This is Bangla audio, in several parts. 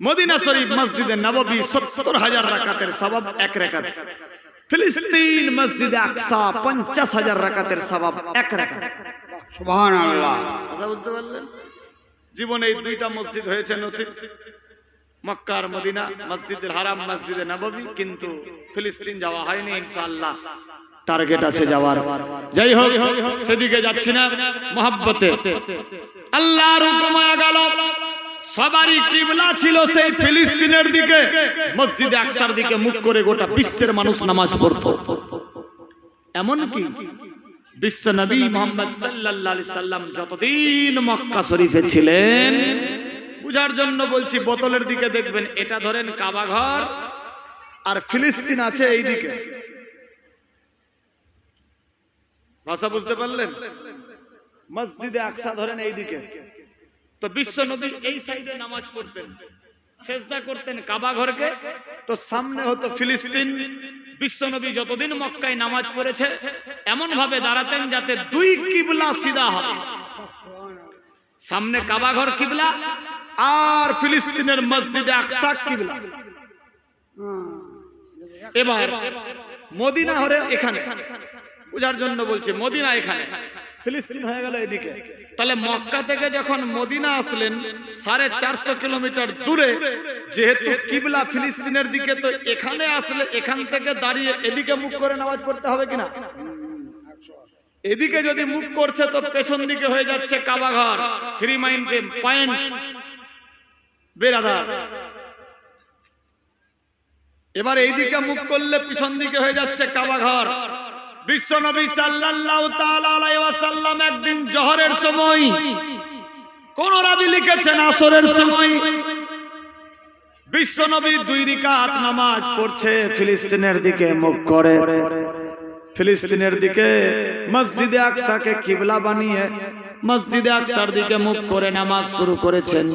মদিনা শরীফ মসজিদে নববী সত্তর হাজার রাকাতের সবাব এক রাকাত ফিলিস্তিন মসজিদে আকসা পঞ্চাশ হাজার রাকাতের সবাব এক আল্লাহ বুঝতে পারলেন? জীবনে এই দুইটা মসজিদ হয়েছে নসিব। মক্কার মদিনা মসজিদের হারাম মসজিদে নববী কিন্তু ফিলিস্তিন যাওয়া হয়নি ইনশাআল্লাহ। টার্গেট আছে যাওয়ার। যাই হোক সেদিকে যাচ্ছি না। মহাব্বতে। আল্লাহর হুকুম গেল সবারই কিবলা ছিল সেই ফিলিস্তিনের দিকে। মসজিদে আকসার দিকে মুখ করে গোটা বিশ্বের মানুষ নামাজ পড়তো। এমন কি বিশ্ব নবী মোহাম্মদ সাল্লাল্লাহু সাল্লাম যতদিন মক্কা শরীফে ছিলেন, বুঝার জন্য বলছি বোতলের দিকে দেখবেন, এটা ধরেন কাবা ঘর আর ফিলিস্তিন আছে এই দিকে ভাষা বুঝতে পারলেন? মসজিদে আকসা ধরেন এই দিকে তো বিশ্ব নবী এই সাইডে নামাজ পড়তেন। সেজদা করতেন কাবা ঘরকে। তো সামনে হতো ফিলিস্তিন। বিশ্বনবী যতদিন মক্কায় নামাজ পড়েছে এমন ভাবে দাঁড়াতেন যাতে দুই কিবলা সিধা হয় সামনে কাবা ঘর কিবলা, আর ফিলিস্তিনের মসজিদে আকসা কিবলা। এবার মদিনা হরে এখানে। বুঝার জন্য বলছে, মদিনা এখানে। ফিলিস্তিন হয়ে গেল এদিকে। তাহলে মক্কা থেকে যখন মদিনা আসলেন, সাড়ে চারশো কিলোমিটার দূরে, যেহেতু কিবলা ফিলিস্তিনের দিকে, তো এখানে আসলে এখান থেকে দাঁড়িয়ে এদিকে মুখ করে নামাজ পড়তে হবে কিনা? এদিকে যদি মুখ করছে, তো পেছন দিকে হয়ে যাচ্ছে কাবাঘর ফ্রি মাইন্ড পয়েন্ট বেরাদার। এবার এইদিকে মুখ করলে পিছন দিকে হয়ে যাচ্ছে কাবাঘর। বিশ্ব নবী সাল্লাল্লাহু তাআলা আলাইহি ওয়াসাল্লাম একদিন জোহরের সময় কোন রাবি লিখেছেন আসরের সময়? বিশ্ব নবী দুই রিকাত নামাজ পড়ছে, ফিলিস্তিনের দিকে মুখ করে। ফিলিস্তিনের দিকে মসজিদে আকসাকে কিবলা বানিয়ে মসজিদে আকসার দিকে মুখ করে নামাজ শুরু করেছেন।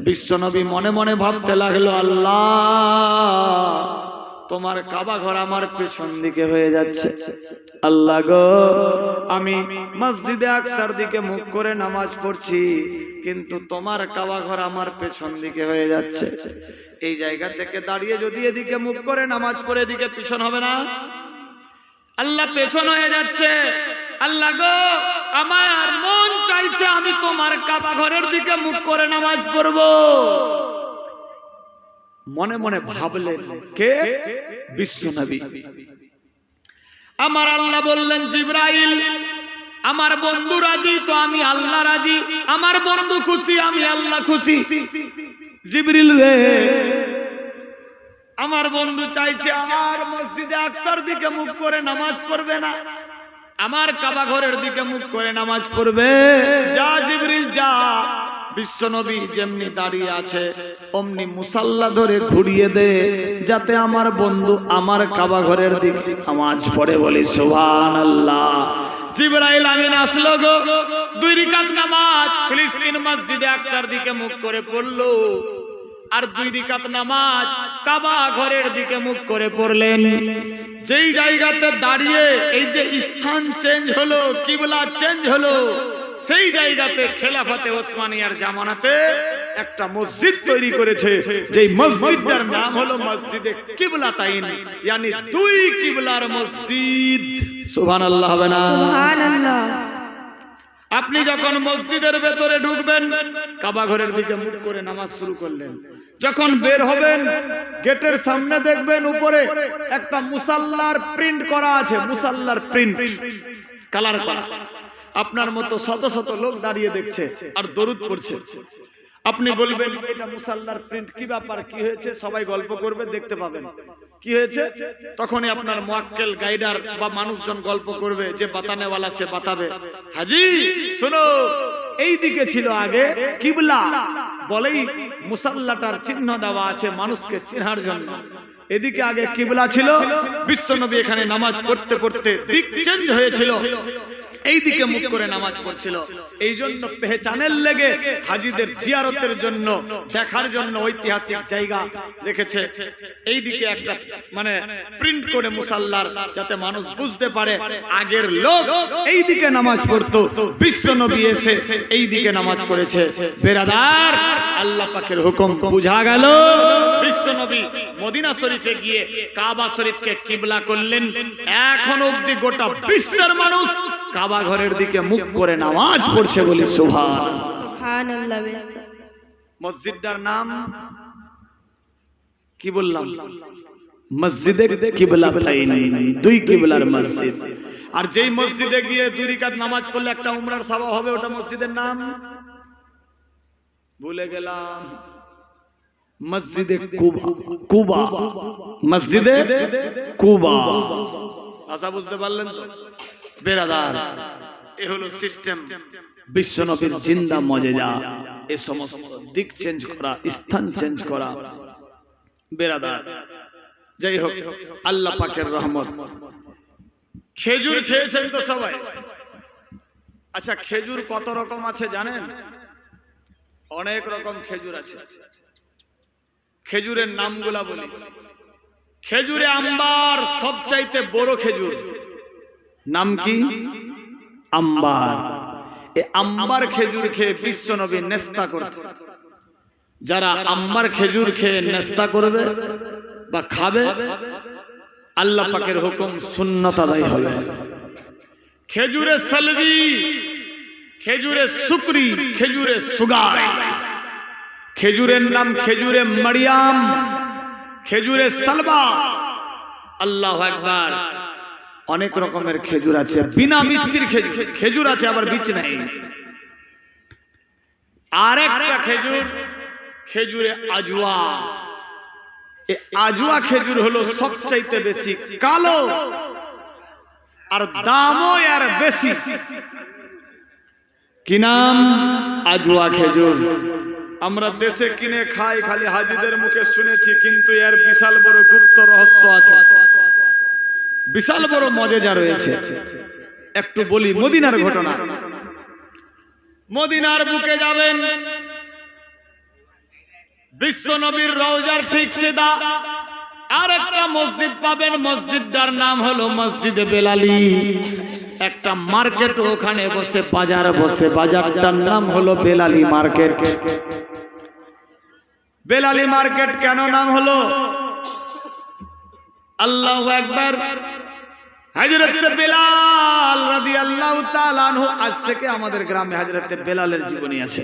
বিশ্বনবী মনে মনে ভাবতে লাগল, আল্লাহ! তোমার কাবা ঘর আমার পেছন দিকে হয়ে যাচ্ছে। আল্লাহ গো আমি মসজিদে আকসার দিকে মুখ করে নামাজ পড়ছি কিন্তু তোমার কাবা ঘর আমার পেছন দিকে হয়ে যাচ্ছে। এই জায়গা থেকে দাঁড়িয়ে যদি এদিকে মুখ করে নামাজ পড়ে এদিকে পিছন হবে না? আল্লাহ পেছন হয়ে যাচ্ছে। আল্লাহ গো আমার মন চাইছে আমি তোমার কাবা ঘরের দিকে মুখ করে নামাজ পড়ব। মনে মনে ভাবলেন কে? বিশ্বনবী আমার আল্লাহ বললেন জিব্রাইল আমার বন্ধু রাজি তো আমি আল্লাহ রাজি। আমার বন্ধু খুশি আমি আল্লাহ খুশি। জিবরিল রে আমার বন্ধু চাইছে আর মসজিদে আকসার দিকে মুখ করে নামাজ পড়বে না। আমার কাবা ঘরের দিকে মুখ করে নামাজ পড়বে। যা জিবরিল যা। বিশ্বনবী যেমনি দাঁড়িয়ে আছে, অমনি মুসাল্লা ধরে ঘুরিয়ে দে, যাতে আমার বন্ধু আমার কাবা ঘরের দিকে নামাজ পড়ে বলি সুবহান আল্লাহ গো। দুই রিকাত নামাজ মসজিদে মুখ করে পড়ল। আর দুই রিকাত নামাজ কাবা ঘরের দিকে মুখ করে পড়লেন। যেই জায়গাতে দাঁড়িয়ে এই যে স্থান চেঞ্জ হলো, কিবলা চেঞ্জ হলো সেই জায়গাতে খেলাফতে ওসমানিয়ার জামানাতে একটা মসজিদ তৈরি করেছে। যেই মসজিদটার নাম হলো মসজিদে কিবলা তাইন ইয়ানি দুই কিবলার মসজিদ। সুবহানাল্লাহ হবে না? সুবহানাল্লাহ। আপনি যখন মসজিদের ভেতরে ঢুকবেন কাবা ঘরের দিকে মুখ করে নামাজ শুরু করলেন। যখন বের হবেন গেটের সামনে দেখবেন উপরে একটা মুসাল্লার প্রিন্ট করা আছে মুসাল্লার প্রিন্ট। কালার করা। আপনার মতো শত শত লোক দাঁড়িয়ে দেখছে আর দরুদ পড়ছে। আপনি বলবেন এটা মুসাল্লার প্রিন্ট কি ব্যাপার কি হয়েছে? সবাই গল্প করবে দেখতে পাবেন। কি হয়েছে? তখনই আপনার মোয়াক্কেল গাইডার বা মানুষজন গল্প করবে যে বাতানেওয়ালা সে বাতাবে। হাজি শোনো এই দিকে ছিল আগে কিবলা। বলেই মুসাল্লাটার চিহ্ন দেওয়া আছে মানুষকে চেনার জন্য। এদিকে আগে কিবলা ছিল। বিশ্বনবী এখানে নামাজ পড়তে পড়তে দিক চেঞ্জ হয়েছিল। এই দিকে মুখ করে নামাজ পড়ছিল। এই জন্য পেহচানের লেগে হাজিদের জিয়ারতের জন্য দেখার জন্য ঐতিহাসিক জায়গা রেখেছে। এই দিকে একটা মানে প্রিন্ট করে মুসাল্লার যাতে মানুষ বুঝতে পারে আগের লোক এই দিকে নামাজ পড়তো বিশ্ব নবী এসে এই দিকে নামাজ করেছে বেরাদার আল্লাহ পাকের হুকুম বুঝা গেল। বিশ্ব নবী মদিনা শরীফে গিয়ে কাবা শরীফকে কিবলা করলেন। এখন অবধি গোটা বিশ্বের মানুষ কাবা ঘরের দিকে মুখ করে নামাজ পড়ছে বলে সুভান সুবহান। আল্লাহ বেশ। মসজিদটার নাম কি বললাম? মসজিদে কিবলা দুই কিবলার মসজিদ। আর যেই মসজিদে গিয়ে দুই রিকাত নামাজ পড়লে একটা উমরার সভা হবে ওটা মসজিদের নাম? ভুলে গেলাম। মসজিদে কুবা কুবা। মসজিদে কুবা। আশা বুঝতে পারলেন তো? বেরাদার এ হলো সিস্টেম বিশ্বনবীর জিন্দা মজেজা। এ সমস্ত দিক চেঞ্জ করা স্থান চেঞ্জ করা। বেরাদার। যাই হোক আল্লাহ পাকের রহমত। খেজুর খেয়েছেন তো সবাই? আচ্ছা খেজুর কত রকম আছে জানেন? অনেক রকম খেজুর আছে। খেজুরের নামগুলা বলি। খেজুরে আম্বার সবচাইতে বড় খেজুর। নাম কি? আম্বার। এ আম্বার খেজুর খেয়ে বিশ্ব নবী নেস্তা করতে। যারা আম্বার খেজুর খেয়ে নেস্তা করবে বা খাবে আল্লাহ পাকের হুকুম সুন্নত আদায় হবে। খেজুরে সলবি খেজুরে শুকরি খেজুরে সুগার। খেজুরের নাম খেজুরে মারিয়াম খেজুরে সালবা। আল্লাহ একবার অনেক রকমের খেজুর আছে। বিনা বিচির খেজুর। আছে আবার বিচ নাই। আর একটা খেজুর খেজুরে। আজুয়া। আজুয়া খেজুর হলো সবচাইতে বেশি কালো আর দামও আর বেশি। কি নাম? আজুয়া খেজুর। আমরা দেশে কিনে খাই খালি হাজিদের মুখে শুনেছি কিন্তু এর বিশাল বড় গুপ্ত রহস্য আছে। বিশাল বড় মজেজা রয়েছে। একটু বলি মদিনার ঘটনা। মদিনার বুকে যাবেন। বিশ্ব নবীর রওজার ঠিক সিদা। আর একটা মসজিদ পাবেন। মসজিদটার নাম হলো মসজিদে বেলালি। একটা মার্কেট ওখানে বসে, বাজার বসে। বাজারটার নাম হলো বেলালি মার্কেট। বেলালি মার্কেট কেন নাম হলো? আল্লাহ একবার আজ থেকে আমাদের গ্রামে বেলালের আছে।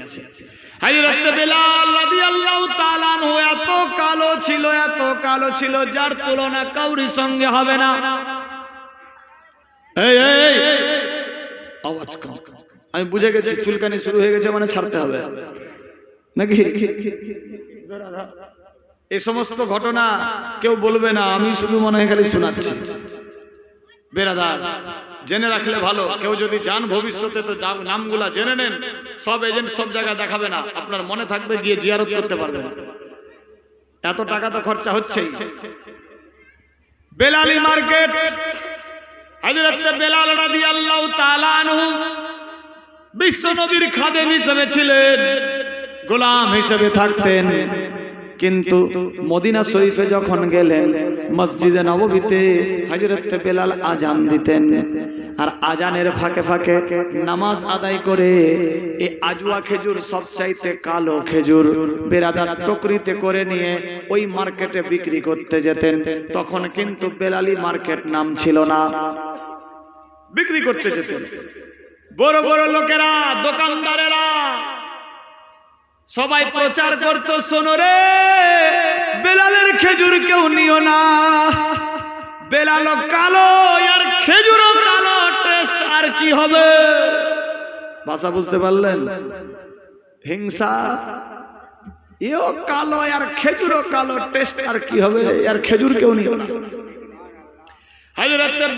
কালো ছিল, এত কালো ছিল, যার তুলনা কাউরি সঙ্গে হবে না। এই আমি বুঝে গেছি, চুলকানি শুরু হয়ে গেছে মানে ছাড়তে হবে। নাকি? এই সমস্ত ঘটনা কেউ বলবে না, আমি শুধু মনে হয় খালি শোনাচ্ছি। বেরাদার, জেনে রাখলে ভালো, কেউ যদি যান ভবিষ্যতে তো নামগুলা জেনে নেন, সব এজেন্ট সব জায়গায় দেখাবে না, আপনার মনে থাকবে গিয়ে জিয়ারত করতে পারবেন এত টাকা তো খরচা হচ্ছেই। বেলালি মার্কেট হযরত বেলাল রাদিয়াল্লাহু তাআলা আনহু বিশ্ব নবীর খাদেম হিসেবে ছিলেন, গোলাম হিসেবে থাকতেন। কিন্তু মদিনা শরীফে যখন গেলেন, মসজিদে নববীতে হযরত বেলাল আজান দিতেন। আর আজানের ফাঁকে ফাঁকে নামাজ আদায় করে এই আজুয়া খেজুর সবচাইতে কালো খেজুর বেরাদার টকরিতে করে নিয়ে ওই মার্কেটে বিক্রি করতে যেতেন। তখন কিন্তু বেলালি মার্কেট নাম ছিল না। বিক্রি করতে যেতেন। বড় বড় লোকেরা, দোকানদারেরা সবাই প্রচার করত শোনো রে। বেলালের খেজুর কেউ নিও না। বেলাল কালো আর খেজুরও কালো টেস্ট আর কি হবে? ভাষা বুঝতে পারলেন? হিংসা। এও কালো আর খেজুরও কালো টেস্ট আর কি হবে? আর খেজুর কেউ নিও না।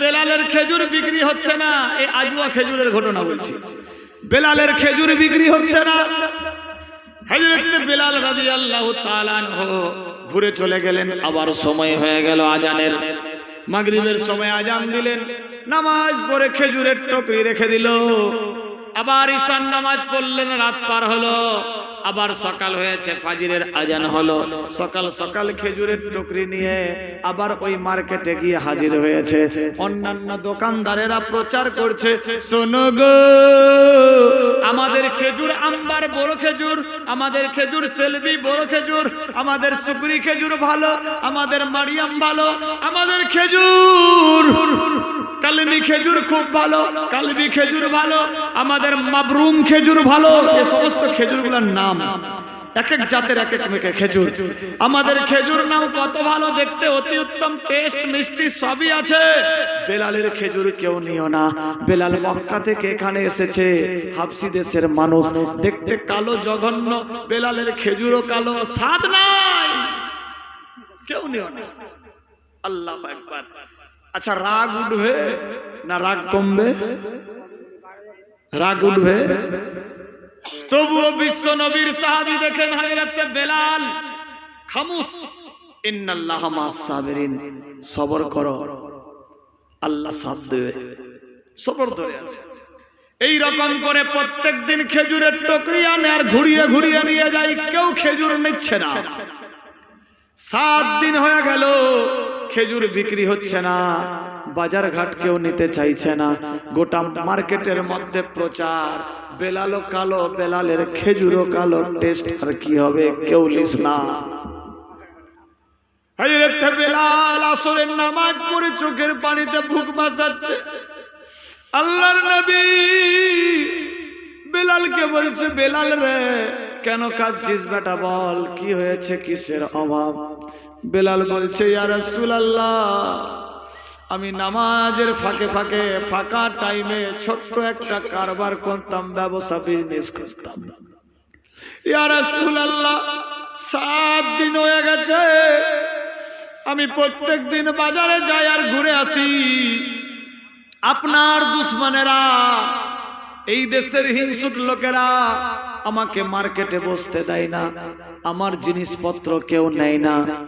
বেলালের খেজুর বিক্রি হচ্ছে না এই আজুয়া খেজুরের ঘটনা বলছি। বেলালের খেজুর বিক্রি হচ্ছে না। বেলাল ঘুরে চলে গেলেন। আবার সময় হয়ে গেল আজানের। মাগরিবের সময় আজান দিলেন। নামাজ পড়ে খেজুরের টকরি রেখে দিল। আবার ঈশান নামাজ পড়লেন, রাত পার হলো। আবার সকাল হয়েছে, ফাজিরের আজান হলো। সকাল সকাল খেজুরের টুকরি নিয়ে আবার ওই মার্কেটে গিয়ে হাজির হয়েছে। অন্যান্য দোকানদারেরা প্রচার করছে আমাদের খেজুর আম্বার বড় খেজুর, আমাদের খেজুর সেলবি বড় খেজুর, আমাদের সুপুরি খেজুর ভালো, আমাদের মারিয়াম ভালো, আমাদের খেজুর কালমি খেজুর খুব ভালো কালবি খেজুর ভালো, আমাদের মাবরুম খেজুর ভালো, এ সমস্ত খেজুরগুলোর নাম। এক এক জাতের এক এক খেজুর। আমাদের খেজুর নাম কত ভালো দেখতে, অতি উত্তম, টেস্ট, মিষ্টি, সবই আছে। বেলালের খেজুর কেউ নিও না। বেলাল মক্কা থেকে এখানে এসেছে। হাফসি দেশের মানুষ, দেখতে কালো, জঘন্য। বেলালের খেজুরও কালো, স্বাদ নাই। কেউ নিও না। আল্লাহ একবার আচ্ছা রাগ উঠবে না রাগ কমবে? রাগ উঠবে? তবুও বিশ্ব নবীর সাহাবি দেখেন হাজরাতে বেলাল। খামুস। ইন্নাল্লাহ মাস সাবিরিন। সবর করো। আল্লাহ সাথ দেবে। সবর ধরে আছে। এই রকম করে প্রত্যেক দিন খেজুরের টকরি আনে আর ঘুরিয়ে ঘুরিয়ে নিয়ে যায়। কেউ খেজুর নিচ্ছে না। সাত দিন হয়ে গেল। খেজুর বিক্রি হচ্ছে না, বাজার ঘাট কেউ নিতে চাইছে না। গোটা মার্কেটের মধ্যে প্রচার বেলালো কালো, বেলালের খেজুরও কালো, টেস্ট আর কি হবে কেউ লিস না। নামাজ পড়ে চোখের পানিতে বুক বাসাচ্ছে আল্লাহর নবী বেলালকে বলছে, বেলাল রে, কেন কাঁদছিস বেটা বল? কি হয়েছে? কিসের অভাব? বেলাল বলছে, ইয়া রাসূলুল্লাহ, আমি নামাজের ফাঁকে ফাঁকে ফাঁকা টাইমে ছোট্ট একটা কারবার করতাম, ব্যবসা বিজনেস করতাম। ইয়া রাসূলুল্লাহ, সাত দিন হয়ে গেছে, আমি প্রত্যেক দিন বাজারে যাই আর ঘুরে আসি। আপনার দুশ্মনেরা, এই দেশের হিংসুক লোকেরা আমাকে মার্কেটে বসতে দেয় না, আমার জিনিসপত্র কেউ নেয় না।